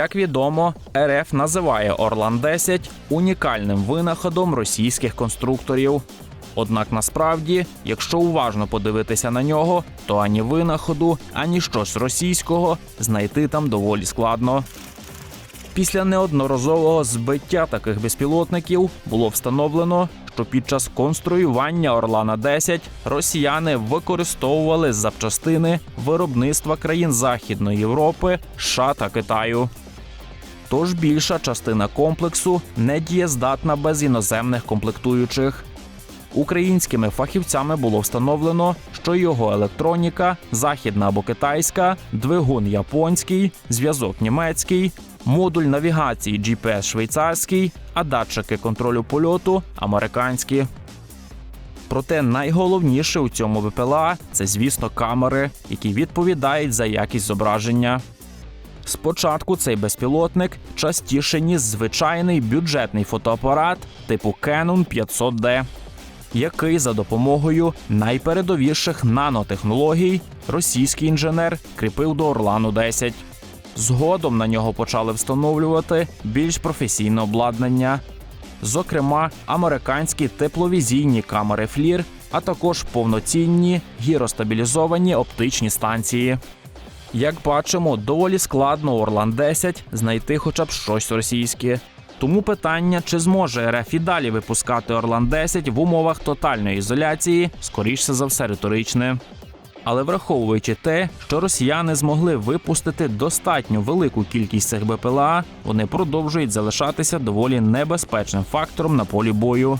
Як відомо, РФ називає Орлан 10 унікальним винаходом російських конструкторів. Однак насправді, якщо уважно подивитися на нього, то ані винаходу, ані щось російського знайти там доволі складно. Після неодноразового збиття таких безпілотників було встановлено, що під час конструювання Орлана 10 росіяни використовували запчастини виробництва країн Західної Європи, США та Китаю. Тож більша частина комплексу не дієздатна без іноземних комплектуючих. Українськими фахівцями було встановлено, що його електроніка західна або китайська, двигун японський, зв'язок німецький, модуль навігації GPS швейцарський, а датчики контролю польоту американські. Проте найголовніше у цьому БПЛА це, звісно, камери, які відповідають за якість зображення. Спочатку цей безпілотник частіше ніс звичайний бюджетний фотоапарат типу Canon 500D, який за допомогою найпередовіших нанотехнологій російський інженер кріпив до Орлану 10. Згодом на нього почали встановлювати більш професійне обладнання, зокрема американські тепловізійні камери FLIR, а також повноцінні гіростабілізовані оптичні станції. Як бачимо, доволі складно Орлан 10 знайти хоча б щось російське. Тому питання, чи зможе РФ і далі випускати Орлан 10 в умовах тотальної ізоляції, скоріше за все риторичне. Але враховуючи те, що росіяни змогли випустити достатньо велику кількість цих БПЛА, вони продовжують залишатися доволі небезпечним фактором на полі бою.